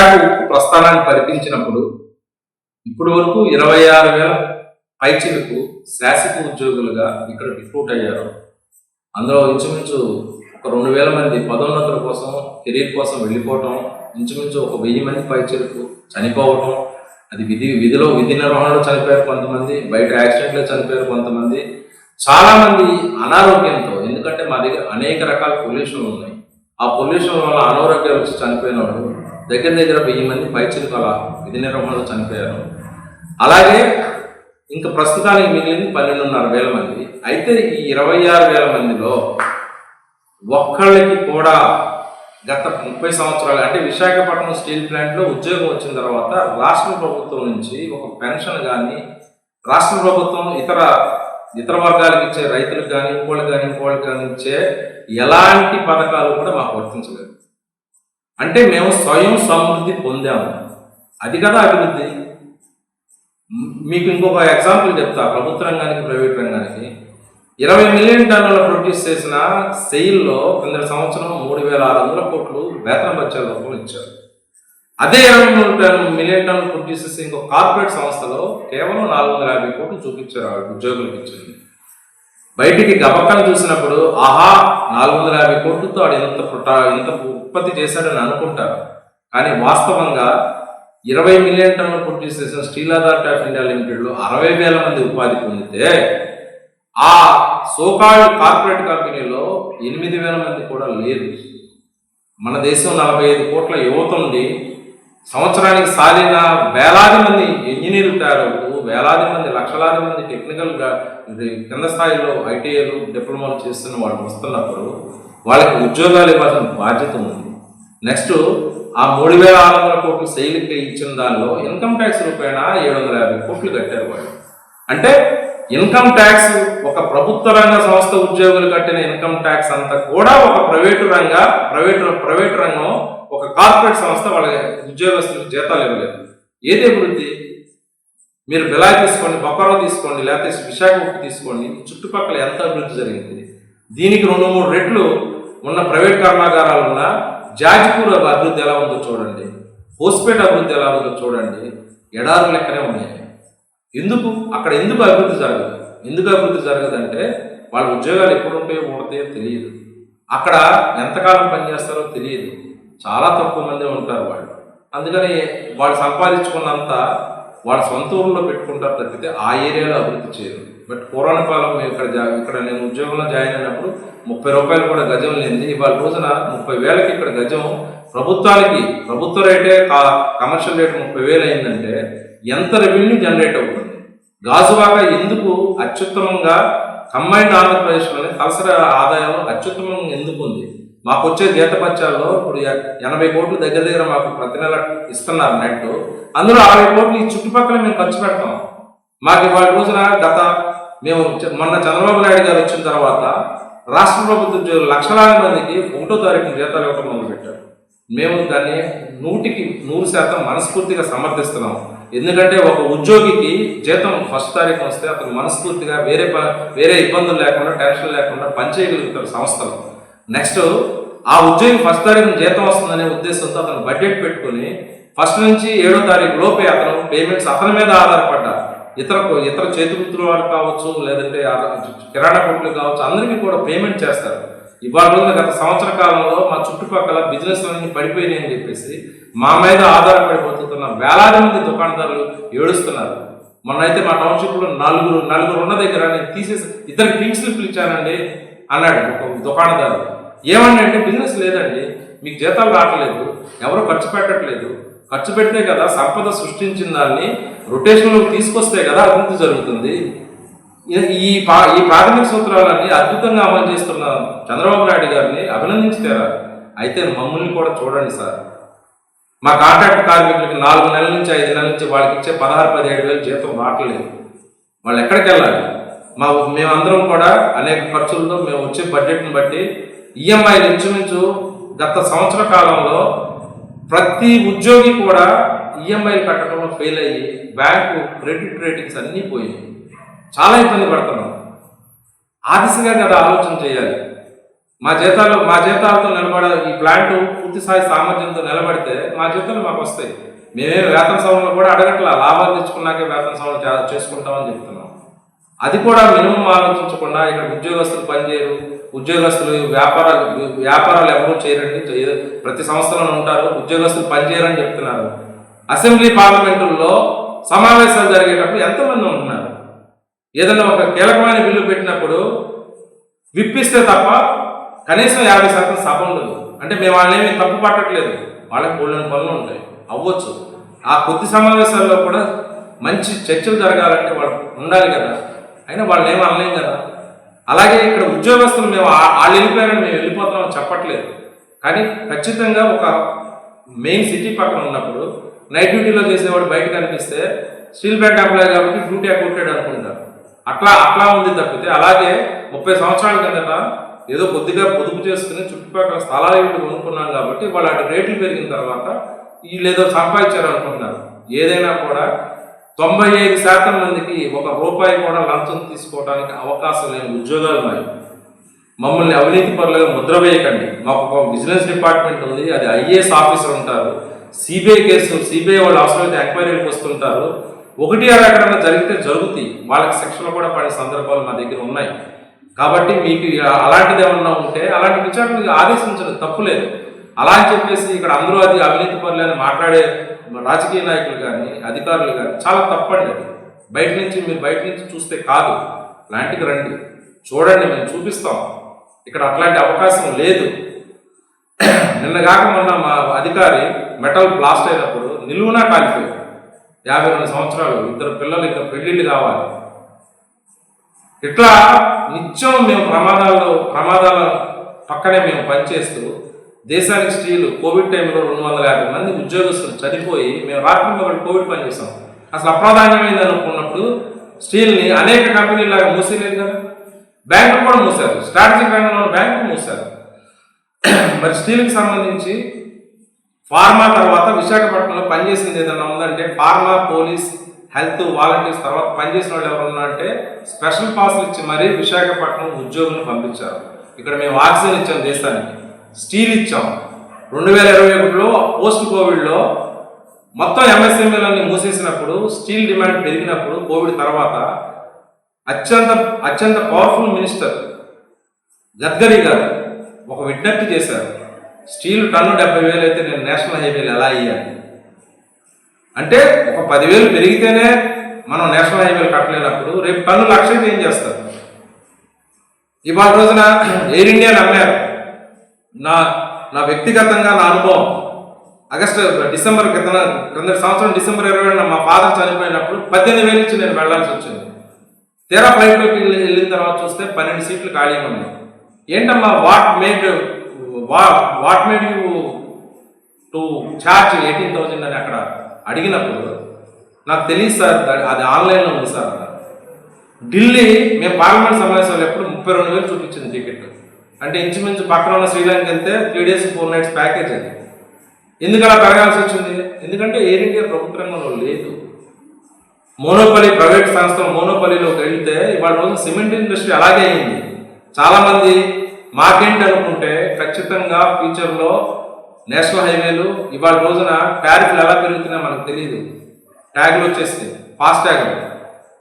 విశాఖ ఉక్కు ప్రస్థానాన్ని పరిపించినప్పుడు ఇప్పటి వరకు ఇరవై ఆరు వేల పైచిలకు శాసక ఉద్యోగులుగా ఇక్కడ రిక్రూట్ అయ్యారు. అందులో ఇంచుమించు ఒక రెండు వేల మంది పదోన్నతుల కోసం కెరీర్ కోసం వెళ్ళిపోవటం ఇంచుమించు ఒక వెయ్యి మంది పైచిలకు చనిపోవటం అది విధి విధిలో విధి నిర్వహణలో చనిపోయారు కొంతమంది బయట యాక్సిడెంట్లో చనిపోయారు కొంతమంది. చాలామంది అనారోగ్యంతో ఎందుకంటే మా దగ్గర అనేక రకాల పొల్యూషన్లు ఉన్నాయి. ఆ పొల్యూషన్ వల్ల అనారోగ్యాలు వచ్చి చనిపోయిన వాళ్ళు దగ్గర దగ్గర వెయ్యి మంది పైచిలకు అలా విధి నిర్వహణలో చనిపోయారు. అలాగే ఇంకా ప్రస్తుతానికి మిగిలింది పన్నెండున్నర వేల మంది. అయితే ఈ ఇరవై ఆరు వేల మందిలో ఒక్కళ్ళకి కూడా గత ముప్పై సంవత్సరాలు అంటే విశాఖపట్నం స్టీల్ ప్లాంట్లో ఉద్యోగం వచ్చిన తర్వాత రాష్ట్ర ప్రభుత్వం నుంచి ఒక పెన్షన్ కానీ రాష్ట్ర ప్రభుత్వం ఇతర ఇతర వర్గాలకు ఇచ్చే రైతులకు కానీ ఇంకోళ్ళకి కానీ ఇంకోళ్ళకి కానీ ఇచ్చే ఎలాంటి పథకాలు కూడా మాకు వర్తించలేదు. అంటే మేము స్వయం సమృద్ధి పొందాము. అది కదా అభివృద్ధి. మీకు ఇంకొక ఎగ్జాంపుల్ చెప్తా ప్రభుత్వ రంగానికి ప్రైవేట్ రంగానికి. ఇరవై మిలియన్ టన్నుల ప్రొడ్యూస్ చేసిన సెయిల్లో కింద సంవత్సరం మూడు వేల ఆరు వందల కోట్లు వేతన బత్యాల రూపంలో ఇచ్చారు. అదే ఇరవై మూడు టన్ను మిలియన్ టన్నులు ప్రొడ్యూస్ చేసే ఇంకో కార్పొరేట్ సంస్థలో కేవలం నాలుగు వందల యాభై కోట్లు చూపించారు ఉద్యోగులకు ఇచ్చింది. బయటికి గబక్కను చూసినప్పుడు ఆహా నాలుగు వందల యాభై కోట్లతో ఆడు ఇంత పుట్ట- ఇంత ఉత్పత్తి చేశాడని అనుకుంటారు. కానీ వాస్తవంగా ఇరవై మిలియన్ టన్ను ప్రొడ్యూస్ చేసిన స్టీల్ అథారిటీ ఆఫ్ ఇండియా లిమిటెడ్లో అరవై వేల మంది ఉపాధి పొందితే ఆ సోకాల్డ్ కార్పొరేట్ కంపెనీలో ఎనిమిది వేల మంది కూడా లేరు. మన దేశం నలభై ఐదు కోట్ల యువత ఉంది సంవత్సరానికి సాధిన వేలాది మంది ఇంజనీర్లు తయారవుతూ వేలాది మంది లక్షలాది మంది టెక్నికల్గా కింద స్థాయిలో ఐటీఐలు డిప్లొమాలు చేస్తున్న వాళ్ళు వస్తున్నప్పుడు వాళ్ళకి ఉద్యోగాలు ఇవ్వాల్సిన బాధ్యత ఉంది. నెక్స్ట్ ఆ మూడు వేల ఆరు వందల కోట్లు శైలికి ఇచ్చిన దానిలో ఇన్కమ్ ట్యాక్స్ రూపాయన ఏడు వందల యాభై కోట్లు కట్టారు వాళ్ళు. అంటే ఇన్కమ్ ట్యాక్స్ ఒక ప్రభుత్వ రంగ సంస్థ ఉద్యోగులు కట్టిన ఇన్కమ్ ట్యాక్స్ అంతా కూడా ఒక ప్రైవేటు రంగ ప్రైవేటు ప్రైవేటు రంగం ఒక కార్పొరేట్ సంస్థ వాళ్ళ ఉద్యోగస్తులకు జీతాలు ఇవ్వలేదు. ఏది అభివృద్ధి మీరు బిలాయ్ తీసుకోండి బొక్కరో తీసుకోండి లేకపోతే విశాఖ తీసుకోండి. చుట్టుపక్కల ఎంత అభివృద్ధి జరిగింది? దీనికి రెండు మూడు రెట్లు ఉన్న ప్రైవేట్ కర్మాగారాలు ఉన్న జాజిపూర్ అభివృద్ధి ఎలా ఉందో చూడండి. హోస్పేట్ అభివృద్ధి ఎలా ఉందో చూడండి. ఎడారు లెక్కనే ఉన్నాయి. ఎందుకు? అక్కడ ఎందుకు అభివృద్ధి జరగదు? ఎందుకు అభివృద్ధి జరగదంటే వాళ్ళ ఉద్యోగాలు ఎప్పుడు ఉంటాయో ఉండతాయో తెలియదు. అక్కడ ఎంతకాలం పనిచేస్తారో తెలియదు. చాలా తక్కువ మంది ఉంటారు వాళ్ళు. అందుకని వాళ్ళు సంపాదించుకున్నంత వాళ్ళ సొంత ఊర్లో పెట్టుకుంటారు తప్పితే ఆ ఏరియాలో అభివృద్ధి చేయరు. బట్ కరోనా కాలం ఇక్కడ జా- ఇక్కడ నేను ఉద్యోగంలో జాయిన్ అయినప్పుడు ముప్పై రూపాయలు కూడా గజం లేనిది. ఇవాళ రోజున ముప్పై వేలకి ఇక్కడ గజం ప్రభుత్వానికి ప్రభుత్వ రేటే కా- కమర్షియల్ రేట్ ముప్పై వేలు అయిందంటే ఎంత రెవెన్యూ జనరేట్ అవుతుంది? గాజువాక ఎందుకు అత్యుత్తమంగా కంబైన్డ్ ఆంధ్రప్రదేశ్లోనే తలసరి ఆదాయం అత్యుత్తమంగా ఎందుకు ఉంది మాకు వచ్చే జీతపత్యాల్లో ఇప్పుడు ఎనభై కోట్లు దగ్గర దగ్గర మాకు ప్రతి నెల ఇస్తున్నారు నెట్. అందులో అరవై కోట్లు ఈ చుట్టుపక్కల మేము ఖర్చు పెడతాం మాకు ఇవాళ రోజున గత మేము మొన్న చంద్రబాబు నాయుడు గారు వచ్చిన తర్వాత రాష్ట్ర ప్రభుత్వ ఉద్యోగులు లక్షలాది మందికి ఒకటో తారీఖు జీతాలు ఇవ్వడం మొదలుపెట్టారు. మేము దాన్ని నూటికి నూరు శాతం మనస్ఫూర్తిగా సమర్థిస్తున్నాం. ఎందుకంటే ఒక ఉద్యోగికి జీతం ఫస్ట్ తారీఖు వస్తే అతను మనస్ఫూర్తిగా వేరే ప- వేరే ఇబ్బందులు లేకుండా టెన్షన్ లేకుండా పనిచేయగలుగుతారు సంస్థలు. నెక్స్ట్ ఆ ఉద్యోగి ఫస్ట్ తారీఖున జీతం వస్తుందనే ఉద్దేశంతో అతను బడ్జెట్ పెట్టుకుని ఫస్ట్ నుంచి ఏడో తారీఖు లోపే అతను పేమెంట్స్ అతని మీద ఆధారపడ్డారు. ఇతర ఇతర చేతివృత్తుల వారు కావచ్చు లేదంటే కిరాణా కొట్లు కావచ్చు అందరికీ కూడా పేమెంట్ చేస్తారు. ఇవాళ రోజున గత సంవత్సర కాలంలో మా చుట్టుపక్కల బిజినెస్ అన్ని పడిపోయినాయి అని చెప్పేసి మా మీద ఆధారపడి బతుకుతున్న వేలాది మంది దుకాణదారులు ఏడుస్తున్నారు. మొన్న అయితే మా టౌన్షిప్లో నలుగురు నలుగురు ఉన్న దగ్గర నేను తీసేసి ఇద్దరు కింగ్స్ని పిలిచానండి అన్నాడు ఒక దుకాణదారు. ఏమన్నా అంటే బిజినెస్ లేదండి. మీకు జీతాలు రావట్లేదు. ఎవరు ఖర్చు పెట్టట్లేదు. ఖర్చు పెడితే కదా సంపద సృష్టించిన దాన్ని రొటేషన్లోకి తీసుకొస్తే కదా అభివృద్ధి జరుగుతుంది. ఈ- ఈ పా ఈ ప్రాథమిక సూత్రాలన్నీ అద్భుతంగా అమలు చేస్తున్న చంద్రబాబు నాయుడు గారిని అభినందించారా అయితే మమ్మల్ని కూడా చూడండి సార్. మా కాంట్రాక్ట్ కార్మికులకి నాలుగు నెలల నుంచి ఐదు నెలల నుంచి వాళ్ళకి ఇచ్చే పదహారు పదిహేడు వేలు జీతం రావట్లేదు. వాళ్ళు ఎక్కడికి వెళ్ళాలి? మా మేమందరం కూడా అనేక ఖర్చులతో మేము వచ్చే బడ్జెట్ని బట్టి ఈఎంఐలు ఇంచుమించు గత సంవత్సర కాలంలో ప్రతి ఉద్యోగి కూడా ఈఎంఐలు కట్టడంలో ఫెయిల్ అయ్యి బ్యాంకు క్రెడిట్ రేటింగ్స్ అన్నీ పోయాయి. చాలా ఇబ్బంది పడుతున్నాం. ఆ దిశగా కదా ఆలోచన చేయాలి. మా జీతాలు మా జీతాలతో నిలబడ ఈ ప్లాంట్ పూర్తి స్థాయి సామర్థ్యంతో నిలబడితే మా జీతాలు మాకు వస్తాయి. మేమే వేతన సవరణలు కూడా అడగట్లా. లాభాలు తెచ్చుకున్నాకే వేతన సవరణ చేసుకుంటామని చెప్తున్నాం. అది కూడా మినిమం ఆలోచించకుండా ఇక్కడ ఉద్యోగస్తులు పనిచేయరు ఉద్యోగస్తులు వ్యాపారాలు వ్యాపారాలు ఎవరు చేయరండి. ప్రతి సంస్థలో ఉంటారు ఉద్యోగస్తులు పనిచేయరని చెప్తున్నారు. అసెంబ్లీ పార్లమెంటుల్లో సమావేశాలు జరిగేటప్పుడు ఎంతమంది ఉంటున్నారు. ఏదైనా ఒక కీలకమైన బిల్లు పెట్టినప్పుడు విప్పిస్తే తప్ప కనీసం యాభై శాతం సభ ఉండదు. అంటే మేము వాళ్ళేమి తప్పు పట్టట్లేదు. వాళ్ళకి బోల్డెన్ పనులు ఉంటాయి. అవ్వచ్చు. ఆ కొద్ది సమావేశాల్లో కూడా మంచి చర్చలు జరగాలంటే వాళ్ళు ఉండాలి కదా. అయినా వాళ్ళు ఏం అనలేం కదా. అలాగే ఇక్కడ ఉద్యోగస్తులు మేము వాళ్ళు వెళ్ళిపోయారని మేము వెళ్ళిపోతున్నాం చెప్పట్లేదు. కానీ ఖచ్చితంగా ఒక మెయిన్ సిటీ పక్కన ఉన్నప్పుడు నైట్ డ్యూటీలో చేసేవాడు బయట కనిపిస్తే స్టీల్ ప్లాంట్ ఎంప్లాయ్ కాబట్టి డ్యూటీ కొట్టాడు అనుకుంటారు అట్లా అట్లా ఉంది తప్పితే అలాగే ముప్పై సంవత్సరాల కిందట ఏదో కొద్దిగా పొదుపు చేసుకుని చుట్టుపక్కల స్థలాలు ఇవి కొనుక్కున్నాం కాబట్టి వాళ్ళు అటు రేట్లు పెరిగిన తర్వాత వీళ్ళు ఏదో సంపాదించారు అనుకుంటున్నారు ఏదైనా కూడా తొంభై ఐదు శాతం మందికి ఒక రూపాయి కూడా లంచం తీసుకోవడానికి అవకాశం లేని ఉద్యోగాలు ఉన్నాయి. మమ్మల్ని అవినీతి పరులుగా ముద్ర వేయకండి. మాకు ఒక బిజినెస్ డిపార్ట్మెంట్ ఉంది అది ఐఏఎస్ ఆఫీసర్ ఉంటారు. సిబిఐ కేసు సిబిఐ వాళ్ళు అవసరమైతే ఎంక్వైరీలకు వస్తుంటారు. ఒకటి ఆరు ఎక్కడైనా జరిగితే జరుగుతాయి. వాళ్ళకి శిక్షలు కూడా పడే సందర్భాలు మా దగ్గర ఉన్నాయి. కాబట్టి మీకు అలాంటిది ఏమన్నా ఉంటే అలాంటి విచారణ ఆదేశించడం తప్పులేదు అలా అని చెప్పేసి ఇక్కడ అందరూ అది అవినీతి పనులు అని మాట్లాడే రాజకీయ నాయకులు కానీ అధికారులు కానీ చాలా తప్పండి అది. బయట నుంచి మీరు బయట నుంచి చూస్తే కాదు. లాంటికి రండి. చూడండి మేము చూపిస్తాం. ఇక్కడ అట్లాంటి అవకాశం లేదు. నిన్న కాక మొన్న మా అధికారి మెటల్ బ్లాస్ట్ అయినప్పుడు నిలువునా కాలిపోయాడు యాభై రెండు సంవత్సరాలు ఇద్దరు పిల్లలు ఇంకా పెళ్ళిళ్ళు కావాలి. ఇట్లా నిత్యం మేము ప్రమాదాల్లో ప్రమాదాల పక్కనే మేము పనిచేస్తూ దేశానికి స్త్రీలు కోవిడ్ టైంలో రెండు వందల యాభై మంది ఉద్యోగస్తులు చనిపోయి మేము రాత్రి ఒకటి కోవిడ్ పనిచేసాం అసలు అప్రాధాన్యమైంది అనుకున్నప్పుడు స్టీల్ని అనేక కంపెనీలాగా మూసేయలేదు కదా. బ్యాంకులు కూడా మూసారు స్ట్రాటజిక్ రంగంలో బ్యాంకులు మూసారు మరి స్టీల్కి సంబంధించి ఫార్మా తర్వాత విశాఖపట్నంలో పనిచేసింది ఏదైనా ఉందంటే ఫార్మా పోలీస్ హెల్త్ వాలంటీర్స్ తర్వాత పనిచేసిన వాళ్ళు ఎవరున్నా అంటే స్పెషల్ పాస్లు ఇచ్చి మరీ విశాఖపట్నం ఉద్యోగులను పంపించారు. ఇక్కడ మేము ఆక్సిజన్ ఇచ్చాం దేశానికి. స్టీల్ ఇచ్చాం. రెండు వేల ఇరవై ఒకటిలో పోస్ట్ కోవిడ్లో మొత్తం ఎంఎస్ఎంఈలన్నీ మూసేసినప్పుడు స్టీల్ డిమాండ్ పెరిగినప్పుడు కోవిడ్ తర్వాత అత్యంత అత్యంత పవర్ఫుల్ మినిస్టర్ గడ్కరీ గారు ఒక విజ్ఞప్తి చేశారు. స్టీల్ టన్ను డెబ్బై వేలు అయితే నేను నేషనల్ హైవేలు ఎలా అయ్యాను అంటే ఒక పదివేలు పెరిగితేనే మనం నేషనల్ హైవేలు కట్టలేనప్పుడు రేపు టన్ను లక్ష ఏం చేస్తారు? ఇవాళ రోజున ఎయిర్ ఇండియా నమ్మారు నా నా వ్యక్తిగతంగా నా అనుభవం. ఆగస్టు డిసెంబర్ క్రితం క్రింద సంవత్సరం డిసెంబర్ ఇరవై మా ఫాదర్ చనిపోయినప్పుడు పద్దెనిమిది వేల నుంచి నేను వెళ్ళాల్సి వచ్చింది. తీరా ఫ్లైట్లోకి వెళ్ళి వెళ్ళిన తర్వాత చూస్తే పన్నెండు సీట్లు ఖాళీగా ఉన్నాయి. ఏంటమ్మా what made what made you to charge eighteen thousand అని అక్కడ అడిగినప్పుడు నాకు తెలియదు సార్ దా- అది ఆన్లైన్లో ఉంది సార్. ఢిల్లీ మేము పార్లమెంట్ సమావేశాలు ఎప్పుడు ముప్పై రెండు వేలు చూపించింది టికెట్ అంటే ఇంచుమించు పక్కన ఉన్న శ్రీలంక వెళ్తే three days four nights package అది. ఎందుకు అలా పెరగాల్సి వచ్చింది? ఎందుకంటే ఎయిర్ ఇండియా ప్రభుత్వ రంగంలో లేదు. మోనోపల్లి ప్రైవేట్ సంస్థ మోనోపల్లిలోకి వెళ్తే ఇవాళ రోజు సిమెంట్ ఇండస్ట్రీ అలాగే అయింది. చాలామంది మాకేంటి అనుకుంటే ఖచ్చితంగా ఫ్యూచర్లో నేషనల్ హైవేలు ఇవాళ రోజున ట్యారిఫ్లు ఎలా పెరుగుతున్నాయో మనకు తెలియదు ట్యాగ్లు వచ్చేసి ఫాస్ట్ ట్యాగ్లు.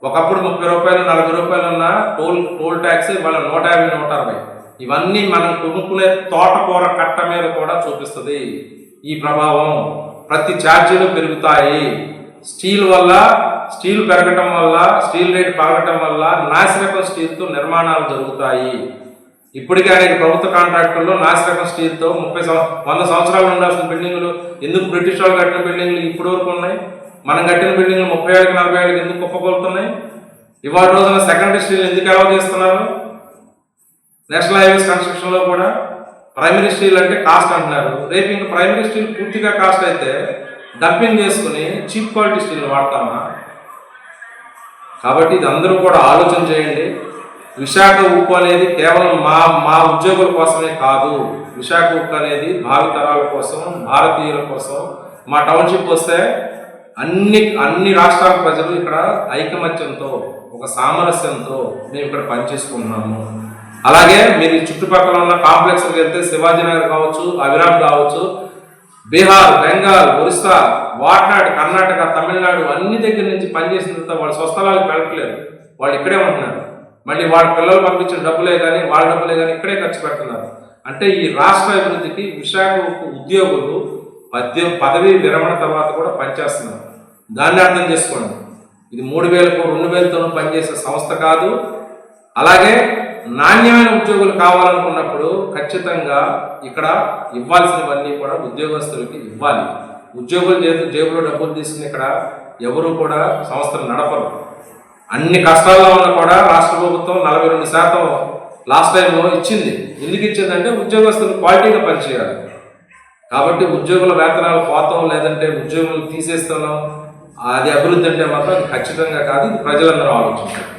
ఒకప్పుడు ముప్పై రూపాయలు నలభై రూపాయలు ఉన్న టోల్ టోల్ ట్యాక్స్ ఇవాళ నూట యాభై నూట అరవై. ఇవన్నీ మనం కొనుక్కునే తోటకూర కట్ట మీద కూడా చూపిస్తుంది. ఈ ప్రభావం ప్రతి ఛార్జీలు పెరుగుతాయి. స్టీల్ వల్ల స్టీల్ పెరగటం వల్ల స్టీల్ రేట్ పెరగటం వల్ల నాసిరకం స్టీల్తో నిర్మాణాలు జరుగుతాయి. ఇప్పటికే అనేక ప్రభుత్వ కాంట్రాక్టుల్లో నాసిరకం స్టీల్తో ముప్పై సంవ వంద సంవత్సరాలు ఉండాల్సిన బిల్డింగులు ఎందుకు బ్రిటిష్ వాళ్ళు కట్టిన బిల్డింగులు ఇప్పటి వరకు ఉన్నాయి? మనం కట్టిన బిల్డింగ్లు ముప్పై ఏళ్ళకి నలభై ఏళ్ళకి ఎందుకు కుప్పకొలుతున్నాయి? ఇవాళ రోజున సెకండరీ స్టీల్ ఎందుకు అలౌ చేస్తున్నారు? నేషనల్ హైవేస్ కన్స్ట్రక్షన్లో కూడా ప్రైమరీ స్టీల్ అంటే కాస్ట్ అంటున్నారు. రేపు ఇంకా ప్రైమరీ స్టీల్ పూర్తిగా కాస్ట్ అయితే డంపింగ్ చేసుకుని చీప్ క్వాలిటీ స్టీల్ వాడతామా? కాబట్టి ఇది అందరూ కూడా ఆలోచన చేయండి. విశాఖ ఉక్కు అనేది కేవలం మా మా ఉద్యోగుల కోసమే కాదు. విశాఖ ఉక్కు అనేది భావితరాల కోసం భారతీయుల కోసం. మా టౌన్షిప్ వస్తే అన్ని అన్ని రాష్ట్రాల ప్రజలు ఇక్కడ ఐకమత్యంతో ఒక సామరస్యంతో మేము ఇక్కడ పనిచేసుకుంటున్నాము. అలాగే మీరు చుట్టుపక్కల ఉన్న కాంప్లెక్స్కి వెళ్తే శివాజీనగర్ కావచ్చు అవిరామ్ కావచ్చు బీహార్ బెంగాల్ ఒరిస్సా వాట్నాడు కర్ణాటక తమిళనాడు అన్ని దగ్గర నుంచి పనిచేసిన తర్వాత వాళ్ళ స్వస్థలాలకు వెళ్ళట్లేదు. వాళ్ళు ఇక్కడే ఉంటున్నారు. మళ్ళీ వాళ్ళ పిల్లలు పంపించిన డబ్బులే కానీ వాళ్ళ డబ్బులే కానీ ఇక్కడే ఖర్చు పెడుతున్నారు. అంటే ఈ రాష్ట్ర అభివృద్ధికి విశాఖ ఉద్యోగులు పద్య పదవి విరమణ తర్వాత కూడా పనిచేస్తున్నారు. దాన్ని అర్థం చేసుకోండి. ఇది మూడు వేలకు రెండు వేలతోనూ పనిచేసే సంస్థ కాదు. అలాగే నాణ్యమైన ఉద్యోగులు కావాలనుకున్నప్పుడు ఖచ్చితంగా ఇక్కడ ఇవ్వాల్సినవన్నీ కూడా ఉద్యోగస్తులకి ఇవ్వాలి. ఉద్యోగుల చేతి జేబులో డబ్బులు తీసుకుని ఇక్కడ ఎవరు కూడా సంస్థలు నడపరు. అన్ని కష్టాల్లో ఉన్న కూడా రాష్ట్ర ప్రభుత్వం నలభై రెండు శాతం లాస్ట్ టైంలో ఇచ్చింది. ఎందుకు ఇచ్చిందంటే ఉద్యోగస్తులు క్వాలిటీగా పనిచేయాలి. కాబట్టి ఉద్యోగుల వేతనాలు పోతాం లేదంటే ఉద్యోగులు తీసేస్తున్నాం. అది అభివృద్ధి అంటే మాత్రం ఖచ్చితంగా కాదు ప్రజలందరూ ఆలోచించారు